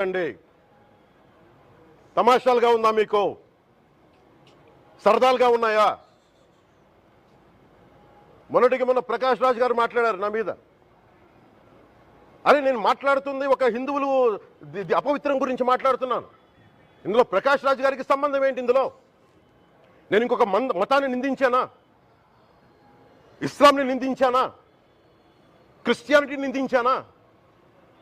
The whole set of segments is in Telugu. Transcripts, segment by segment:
అండి తమాషాలుగా ఉందా మీకు? సరదాలుగా ఉన్నాయా? మొన్నటికి మొన్న ప్రకాష్ రాజ్ గారు మాట్లాడారు నా మీద. అరే నేను మాట్లాడుతుంది ఒక హిందువులు అపవిత్రం గురించి మాట్లాడుతున్నాను. ఇందులో ప్రకాష్ రాజ్ గారికి సంబంధం ఏంటి ఇందులో? నేను ఇంకొక మంద మతాన్ని నిందించానా? ఇస్లాంని నిందించానా? క్రిస్టియానిటీని నిందించానా?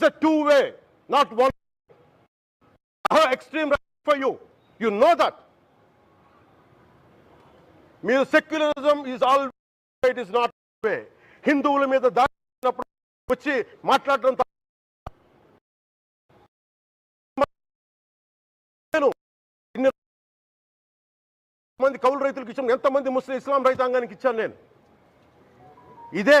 It's a two way not one. How extreme right for you. You know that. మీరు secularism is all it is not way హిందువుల మీద దాడినప్పుడు వచ్చి మాట్లాడడం నేను మంది కౌలు రైతులకు ఇచ్చాను ఎంతమంది ముస్లిం ఇస్లాం రైతాంగానికి ఇచ్చాను నేను. ఇదే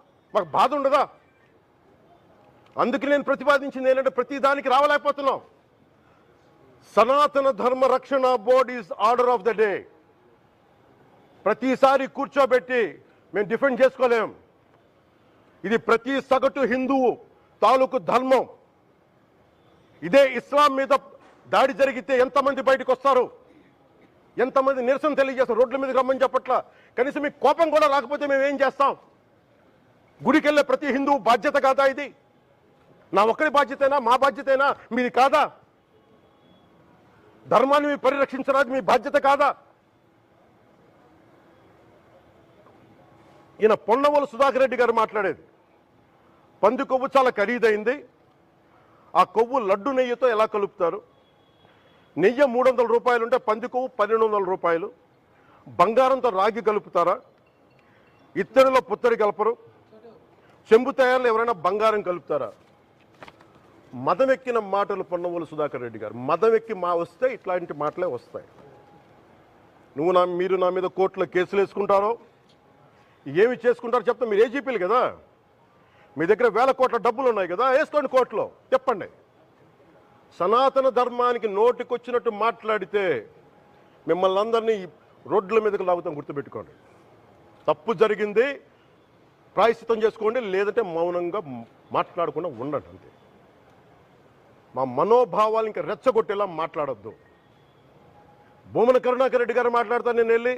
మాకు బాధ ఉండదా? అందుకే నేను ప్రతిపాదించింది ఏంటంటే ప్రతి దానికి రావలేకపోతున్నాం. Sanatana Dharma Rakshana board is order of the day. ప్రతిసారి కూర్చోబెట్టి మేము డిఫెండ్ చేసుకోలేం. ఇది ప్రతి సగటు హిందువు తాలూకు ధర్మం. ఇదే ఇస్లాం మీద దాడి జరిగితే ఎంతమంది బయటకు వస్తారు? ఎంతమంది నిరసన తెలియజేస్తారు? రోడ్ల మీదకి రమ్మని చెప్పట్ల? కనీసం మీకు కోపం కూడా రాకపోతే మేము ఏం చేస్తాం? గుడికి వెళ్ళే ప్రతి హిందూ బాధ్యత కాదా ఇది? నా ఒక్కరి బాధ్యతేనా? మా బాధ్యతేనా? మీది కాదా? ధర్మాన్ని మీరు పరిరక్షించరాదు మీ బాధ్యత కాదా? ఈయన పొన్నవోలు సుధాకర్ రెడ్డి గారు మాట్లాడేది. పంది కొవ్వు చాలా ఖరీదైంది. ఆ కొవ్వు లడ్డు నెయ్యితో ఎలా కలుపుతారు? నెయ్యి మూడు వందల రూపాయలు ఉంటే పంది కొవ్వు పన్నెండు వందల రూపాయలు. బంగారంతో రాగి కలుపుతారా? ఇత్తడిలో పుత్తడి కలపరు. చెంబు తయారులో ఎవరైనా బంగారం కలుపుతారా? మదం ఎక్కిన మాటలు పొన్నవోలు సుధాకర్ రెడ్డి గారు. మదం ఎక్కి మా వస్తే ఇట్లాంటి మాటలే వస్తాయి. నువ్వు నా మీరు నా మీద కోర్టులో కేసులు వేసుకుంటారో? ఏమి చేసుకుంటారో చెప్తా. మీరు ఏజీపీలు కదా? మీ దగ్గర వేల కోట్ల డబ్బులు ఉన్నాయి కదా? వేసుకోండి కోర్టులో. చెప్పండి. సనాతన ధర్మానికి నోటికొచ్చినట్టు మాట్లాడితే మిమ్మల్ని అందరినీ రోడ్ల మీదకి లాగుతాం గుర్తుపెట్టుకోండి. తప్పు జరిగింది ప్రాయశ్చితం చేసుకోండి లేదంటే మౌనంగా మాట్లాడకుండా ఉండండి అంతే. మా మనోభావాలు ఇంకా రెచ్చగొట్టేలా మాట్లాడొద్దు. భూమన కరుణాకర్ రెడ్డి గారు మాట్లాడతాను నేను వెళ్ళి